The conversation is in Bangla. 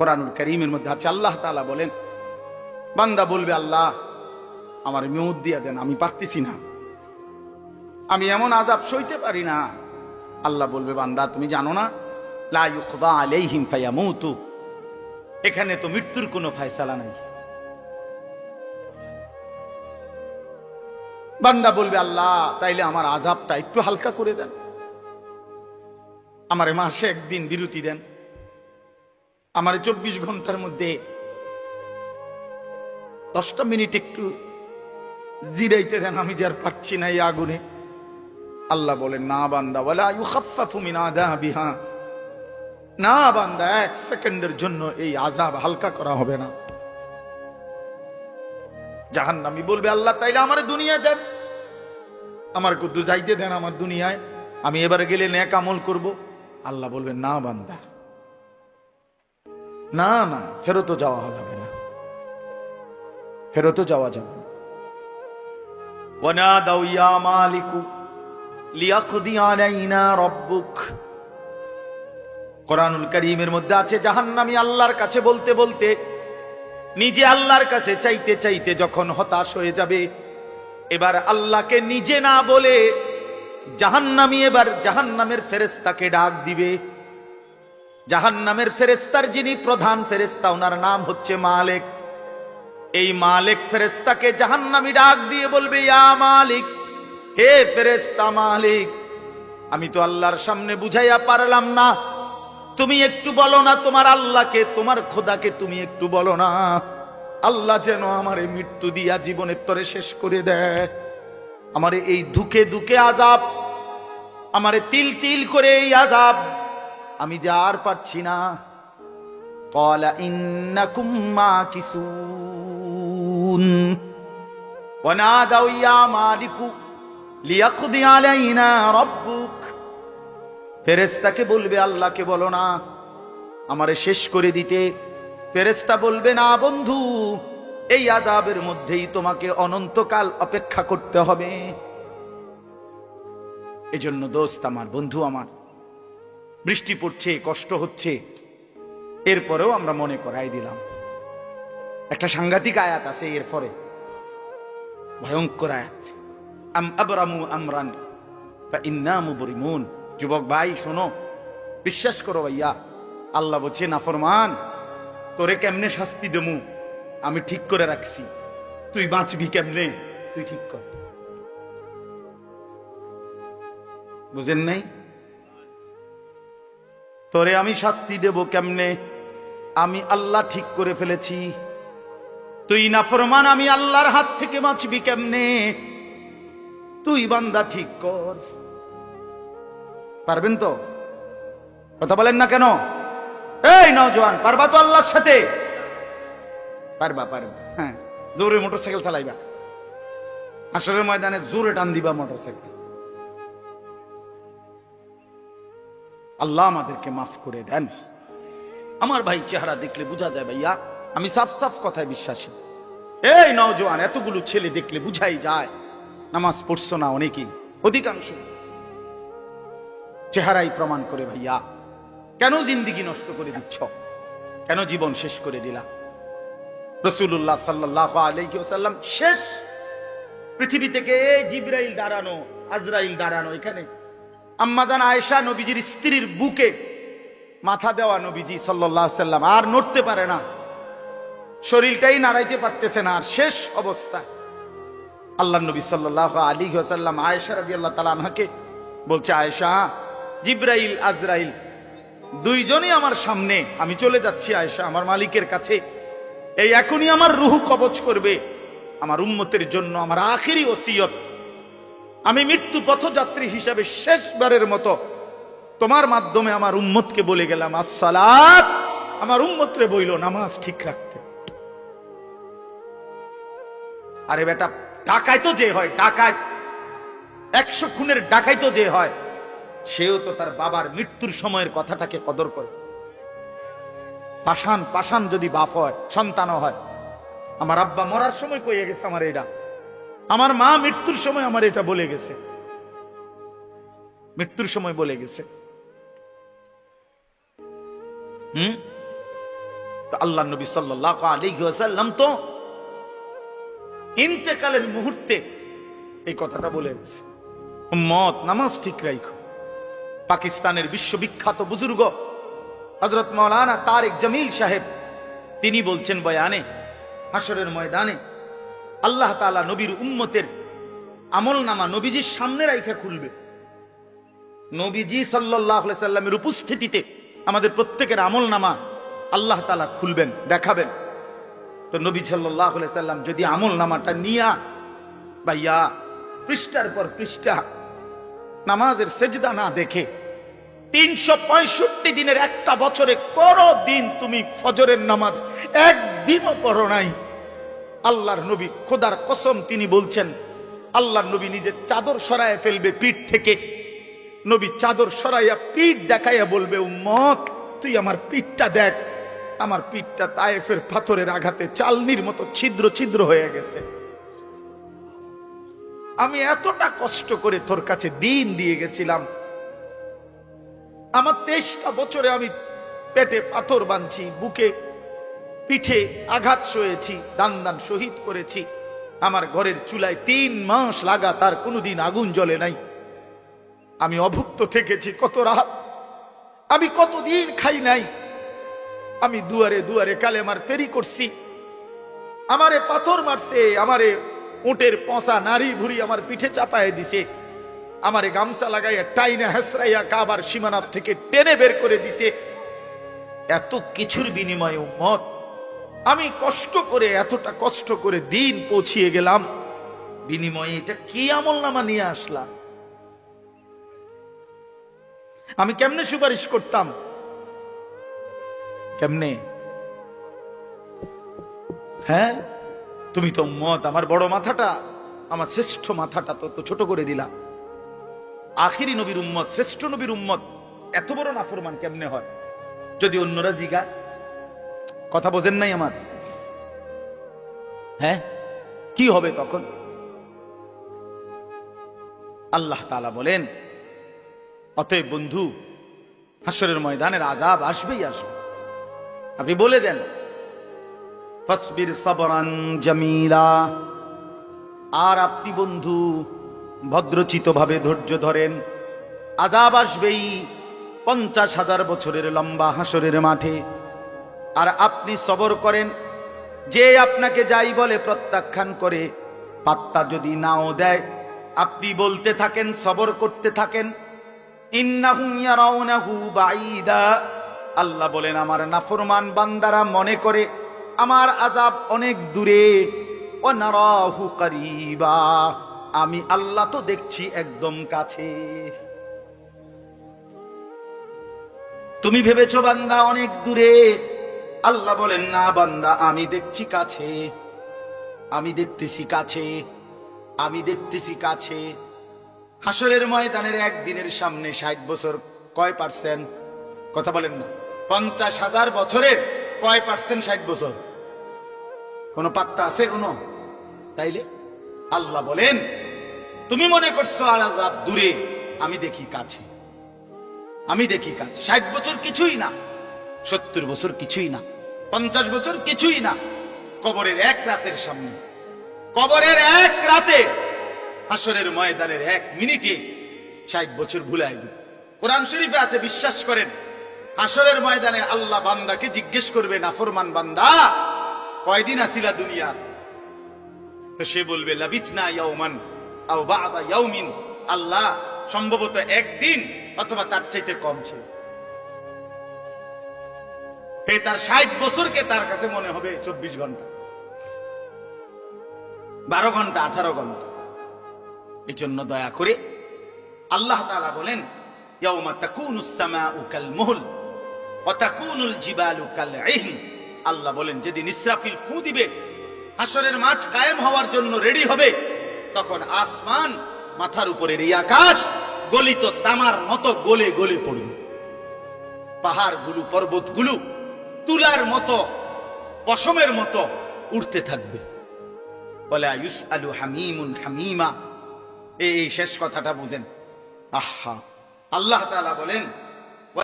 কোরআনুল করিমের মধ্যে আছে, আল্লাহ তাআলা বলেন, বান্দা বলবে, আল্লাহ, আমার মেউত দিয়া দেন, আমি পারতেছি না। আমি এমন আজাব সইতে পারি না। আল্লাহ বলবে, বান্দা, তুমি জানো না এখানে তো মৃত্যুর কোনো ফয়সালা নাই। বান্দা বলবে, আল্লাহ, তাইলে আমার আজাবটা একটু হালকা করে দেন। আমার মাসে একদিন বিরতি দেন। আমার চব্বিশ ঘণ্টার মধ্যে দশটা মিনিট একটু জিরাইতে দেন, আমি যে আর পাচ্ছি না এই আগুনে। আল্লাহ বলেন, না বান্দা বলে আয়ু খাফাফু মিন আযাবিহা। না বান্দা, এক সেকেন্ডের জন্য এই আজাব হালকা করা হবে না। জাহান্নামী বলবে, আল্লাহ, তাইলে আমার দুনিয়া দেন। আমার কুদ্দু যাইতে দেন আমার দুনিয়ায়। আমি এবারে গেলে ন্যাক আমল করব। আল্লাহ বলবেন, না বান্দা না না ফেরতও যাওয়া যাবে না ফেরতও যাওয়া যাবে না ونادوا يا مالك ليقضي علينا ربك কোরআনুল করিমের মধ্যে আছে জাহান্নামী আল্লাহর কাছে বলতে বলতে নিজে আল্লাহর কাছে চাইতে চাইতে যখন হতাশ হয়ে যাবে এবার আল্লাহকে নিজে না বলে জাহান্নামী এবার জাহান্নামের ফেরেস্তাকে ডাক দিবে জাহান্নামের ফেরেস্তার যিনি প্রধান ফেরেস্তা ওনার নাম হচ্ছে মালিক। এই মালিক ফেরেস্তাকে জাহান্নামী ডাক দিয়ে বলবে, ইয়া মালিক, হে ফেরেস্তা মালিক, আমি তো আল্লাহর সামনে বুঝাইয়া পারলাম না। তুমি একটু বলো না তোমার আল্লাহকে, তোমার খোদাকে তুমি একটু বলো না। আল্লাহ যেন আমার এই মৃত্যু দিয়া জীবনের তরে শেষ করে দেয়। আমার এই দুঃখে দুঃখে আজাব, আমারে তিল তিল করে এই আজাব আমি যা আর পারছি না قال إنكم ماكثون ونادوا يا مالك ليقضي علينا ربك ফেরেস্তাকে বলবে আল্লাহকে বলো না আমারে শেষ করে দিতে ফেরেস্তা বলবে না বন্ধু এই আজাবের মধ্যেই তোমাকে অনন্তকাল অপেক্ষা করতে হবে এজন্য দোস্ত আমার বন্ধু আমার বৃষ্টি পড়ছে, কষ্ট হচ্ছে। এরপরেও আমরা মনে করাই দিলাম। একটা সাংঘাতিক আয়াত আছে এর এরপরে ভয়ঙ্কর আয়াত। আম আমরান যুবক ভাই, শোনো, বিশ্বাস করো ভাইয়া, আল্লাহ বলছে, নাফরমান, তোরে কেমনে শাস্তি দেমু আমি ঠিক করে রাখছি। তুই বাঁচবি কেমনে? তুই ঠিক কর। বুঝেন নাই? তোরে আমি শাস্তি দেব কেমনে? আমি আল্লাহ ঠিক করে ফেলেছি। তুই নাফরমান, আমি আল্লাহর হাত থেকে বাঁচবি কেমনে? তুই বান্দা ঠিক কর। পারবেন তো? কথা বলেন না কেন? এই নওজোয়ান পারবা তো আল্লাহর সাথে? পারবা পারবা হ্যাঁ। জোরে মোটরসাইকেল চালাইবা। আসরের ময়দানে জোরে টান দিবা মোটরসাইকেল। আল্লাহ আমাদেরকে মাফ করে দেন। আমার ভাই চেহারা দেখলে বোঝা যায়, ভাইয়া, আমি সাফ সাফ কথায় বিশ্বাসী। এই নওজোয়ান, এতগুলো ছেলে দেখলে বুঝাই যায়, নামাজ পড়ছো না অনেকেই? অধিকাংশ। চেহারাই প্রমাণ করে, ভাইয়া, কেন জিন্দিগি নষ্ট করে দিচ্ছ? কেন জীবন শেষ করে দিলা? রসুল্লাহ সাল্লাহ আলাইসাল্লাম শেষ। পৃথিবী থেকে জিব্রাইল দাঁড়ানো, আজরাইল দাঁড়ানো, এখানে আম্মাজান আয়েশা নবীজির স্ত্রীর বুকে মাথা দেওয়া নবীজি সাল্লাহ সাল্লাম। আর নড়তে পারে না। শরীরটাই নাড়াইতে পারতেছে না। আর শেষ অবস্থা। আল্লাহ নবী সাল্লাহ আলী সাল্লাম আয়েশা রাজি আল্লাহ তালাকে বলছে, আয়েশা, জিব্রাইল, আজরাইল, দুইজনই আমার সামনে। আমি চলে যাচ্ছি, আয়েশা, আমার মালিকের কাছে। এই এখনই আমার রুহু কবচ করবে। আমার উম্মতের জন্য আমার আখেরি ওসিয়ত আমি মৃত্যু পথযাত্রী হিসাবে শেষবারের মতো তোমার মাধ্যমে আমার উম্মতকে বলে গেলাম, আসসালাত। আমার উম্মতরে বইল, নামাজ ঠিক রাখতে। আরে বেটা, ডাকায় তো যে হয়, ডাকায়। একশো খুনের ডাকাই তো যে হয়। সেও তো তার বাবার মৃত্যুর সময়ের কথাটাকে কদর করে। পাষাণ পাষাণ যদি বাপ হয়, সন্তানও হয়। আমার আব্বা মরার সময় কইয়া গেছে আমার এটা আমার মা মৃত্যুর সময় আমার এটা বলে গেছে। মৃত্যুর সময় বলে গেছে। হুম? আল্লাহ নবী আলিহাসাল্লাম তো ইন্তেকালের মুহূর্তে এই কথাটা বলে গেছে। মত নামাজ ঠিক রাখো পাকিস্তানের বিশ্ববিখ্যাত বুজুর্গ হজরত মৌলানা তারেক জামিল সাহেব, তিনি বলছেন, বয়ানে হাসরের ময়দানে আল্লাহ তাআলা নবীর উম্মতের আমল নামা নবীজির সামনে রাইখা খুলবে। নবীজি সাল্লাহ সাল্লামের উপস্থিতিতে আমাদের প্রত্যেকের আমল নামা আল্লাহ তালা খুলবেন, দেখাবেন। তো নবী সাল্লাহ সাল্লাম যদি আমল নামাটা নিয়া ভাইয়া পৃষ্ঠার পর পৃষ্ঠা নামাজের সেজদা না দেখে তিনশো পঁয়ষট্টি দিনের একটা বছরে কোনো দিন তুমি ফজরের নামাজ একদিনও পড়ো নাই। আল্লাহর নবী, খোদার কসম তিনি বলছেন, আল্লাহর নবী নিজের চাদর সরায় ফেলবে পিঠ থেকে। নবী চাদর সরাইয়া পিঠ দেখাইয়া বলবে মত তুই আমার পিঠটা দেখ। আমার পিঠটা তায়েফের পাথরের আঘাতে চালনির মতো ছিদ্র ছিদ্র হয়ে গেছে। আমি এতটা কষ্ট করে তোর কাছে দিন দিয়ে গেছিলাম। আমার তেইশটা বছরে আমি পেটে পাথর বাঁধছি, বুকে পিঠে আঘাত সয়েছি, দান দান শহীদ করেছি। আমার ঘরের চুলায় তিন মাস লাগাতার কোনোদিন আগুন জ্বলে নাই। আমি অভুক্ত থেকেছি কত রাত। আমি কতদিন খাই নাই। আমি দুয়ারে দুয়ারে কালেমার ফেরি করছি। আমারে পাথর মারছে, আমারে উটের পচা নারী ভুরি আমার পিঠে চাপায় দিছে। আমারে গামছা লাগাইয়া টাইনা হেসরাইয়া কাবার সীমানার থেকে টেনে বের করে দিছে। এত কিছুর বিনিময়ে মত আমি কষ্ট করে, এতটা কষ্ট করে দিন পৌঁছিয়ে গেলাম। বিনিময়ে এটা কি আমল নামা নিয়ে আসলাম? আমি কেমনে সুপারিশ করতাম? কেমনে? হ্যাঁ তুমি তো মত আমার বড় মাথাটা, আমার শ্রেষ্ঠ মাথাটা তো তো ছোট করে দিলা। আখিরি নবীর উম্মত, শ্রেষ্ঠ নবীর উম্মত, এত বড় নাফরমান কেমনে হয়? যদি অন্যরা জিগা কথা বোঝেন নাই আমার। হ্যাঁ? কি হবে তখন? আল্লাহ তালা বলেন অতএব বন্ধু হাসরের ময়দানের আজাব আসবেই আসবে। আপনি বলে দেন ফসবির সবরান জামিলা। আর আপনি বন্ধু ভদ্রচিত ভাবে ধৈর্য ধরেন আজাব আসবেই পঞ্চাশ হাজার বছরের লম্বা হাসরের মাঠে। আর আপনি সবর করেন, যে আপনাকে যাই বলে প্রত্যাখ্যান করে, পাত্তা যদি নাও দেয়, আপনি বলতে থাকেন, সবর করতে থাকেন আল্লাহ বলেন, আমার নাফরমান বান্দারা মনে করে, আমার আজাব অনেক দূরে আমি আল্লাহ তো দেখছি একদম কাছে। তুমি ভেবেছো বান্দা অনেক দূরে আল্লাহ বলেন, না বান্দা, আমি দেখছি কাছে। আমি দেখতেছি কাছে। আমি দেখতেছি কাছে। হাসরের ময়দানের একদিনের সামনে ষাট বছর কয় পার্সেন্ট? কথা বলেন না। পঞ্চাশ হাজার বছরের কয় পার্সেন্ট ষাট বছর? কোন পাত্তা আছে কোন? তাইলে আল্লাহ বলেন, তুমি মনে করছ আর আজাব দূরে, আমি দেখি কাছে। আমি দেখি কাছে। ষাট বছর কিছুই না। সত্তর বছর কিছুই না, পঞ্চাশ বছর কিছুই না, কবরের এক রাতের সামনে, কবরের এক রাতে, হাসরের ময়দানের এক মিনিটে ষাট বছর ভুলাই দিই। কোরআন শরীফে আছে, বিশ্বাস করেন, হাসরের ময়দানে আল্লাহ বান্দাকে জিজ্ঞেস করবে নাফরমান বান্দা, কয়দিন আসিলা দুনিয়া? সে বলবে ইয়াউমিন আল্লাহ সম্ভবত একদিন অথবা তার চাইতে কম ছিল। এই তার ষাট বছরকে তার কাছে মনে হবে চব্বিশ ঘণ্টা। বারো ঘণ্টা, আঠারো ঘণ্টা। এই জন্য দয়া করে আল্লাহ তাআলা বলেন আল্লাহ বলেন, যেদিন ইসরাফিল ফু দিবে, হাসরের মাঠ কায়েম হওয়ার জন্য রেডি হবে, তখন আসমান মাথার উপরের এই আকাশ গলিত তামার মতো গলে গলে পড়বে। পাহাড়গুলো, পর্বতগুলো তুলার মতো, পশমের মতো উঠতে থাকবে। বলে আয়ুস আলু হামিমুন হামিমা। এই শেষ কথাটা বুঝেন। আহা, আল্লাহ তাআলা বলেন